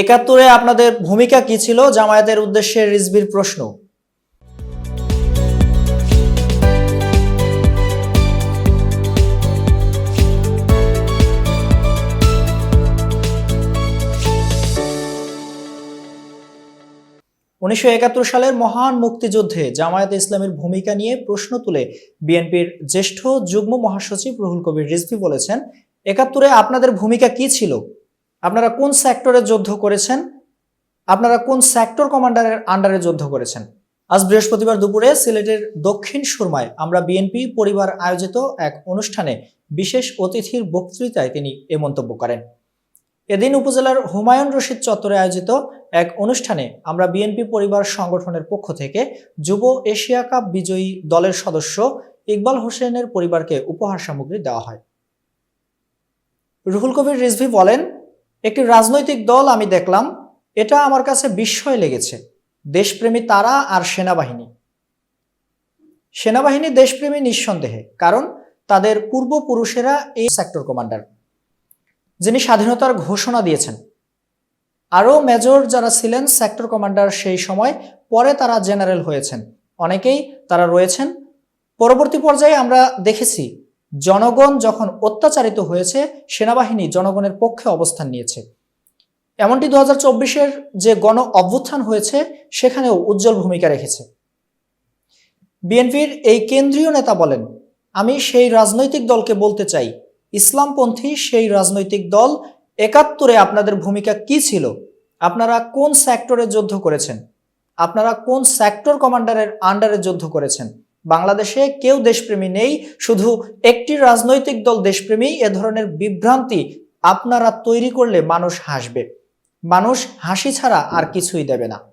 একাত্তরে আপনাদের ভূমিকা কি ছিল? জামায়াতের উদ্দেশ্যে রিজবির প্রশ্ন। উনিশশো একাত্তর সালের মহান মুক্তিযুদ্ধে জামায়াতে ইসলামের ভূমিকা নিয়ে প্রশ্ন তুলে বিএনপির জ্যেষ্ঠ যুগ্ম মহাসচিব রুহুল কবির রিজভি বলেছেন, একাত্তরে আপনাদের ভূমিকা কি ছিল? আপনারা কোন সেক্টরে যুদ্ধ করেছেন? আপনারা কোন সেক্টর কমান্ডারের আন্ডারে যুদ্ধ করেছেন? আজ বৃহস্পতিবার দুপুরে সিলেটের দক্ষিণ সুরমায় আমরা বিএনপি পরিবার আয়োজিত এক অনুষ্ঠানে বিশেষ অতিথির বক্তৃতায় তিনি এ মন্তব্য করেন। এদিন উপজেলার হুমায়ুন রশিদ চত্বরে আয়োজিত এক অনুষ্ঠানে আমরা বিএনপি পরিবার সংগঠনের পক্ষ থেকে যুব এশিয়া কাপ বিজয়ী দলের সদস্য ইকবাল হোসেনের পরিবারকে উপহার সামগ্রী দেওয়া হয়। রুহুল কবির রিজভি বলেন একটি রাজনৈতিক দল আমি দেখলাম, এটা আমার কাছে বিস্ময় লেগেছে। দেশপ্রেমী তারা আর সেনাবাহিনী। সেনাবাহিনী দেশপ্রেমী নিঃসন্দেহে, কারণ তাদের পূর্বপুরুষেরা এই সেক্টর কমান্ডার যিনি স্বাধীনতার ঘোষণা দিয়েছেন। আরও মেজর যারা ছিলেন সেক্টর কমান্ডার সেই সময়, পরে তারা জেনারেল হয়েছেন। অনেকেই তারা রয়েছেন। পরবর্তী পর্যায়ে আমরা দেখেছি জনগণ যখন অত্যাচারিত হয়েছে, সেনাবাহিনী জনগণের পক্ষে অবস্থান নিয়েছে। এমনটি দু হাজার যে গণ অভ্যুত্থান হয়েছে, সেখানেও উজ্জ্বল ভূমিকা রেখেছে। বিএনপির এই কেন্দ্রীয় নেতা বলেন, আমি সেই রাজনৈতিক দলকে বলতে চাই। ইসলামপন্থী সেই রাজনৈতিক দল। একাত্তরে আপনাদের ভূমিকা কি ছিল? আপনারা কোন সেক্টরে যুদ্ধ করেছেন? আপনারা কোন সেক্টর কমান্ডারের আন্ডারে যুদ্ধ করেছেন? বাংলাদেশে কেউ দেশপ্রেমী নেই, শুধু একটি রাজনৈতিক দল দেশপ্রেমী, এ ধরনের বিভ্রান্তি আপনারা তৈরি করলে মানুষ হাসবে। মানুষ হাসি ছাড়া আর কিছুই দেবে না।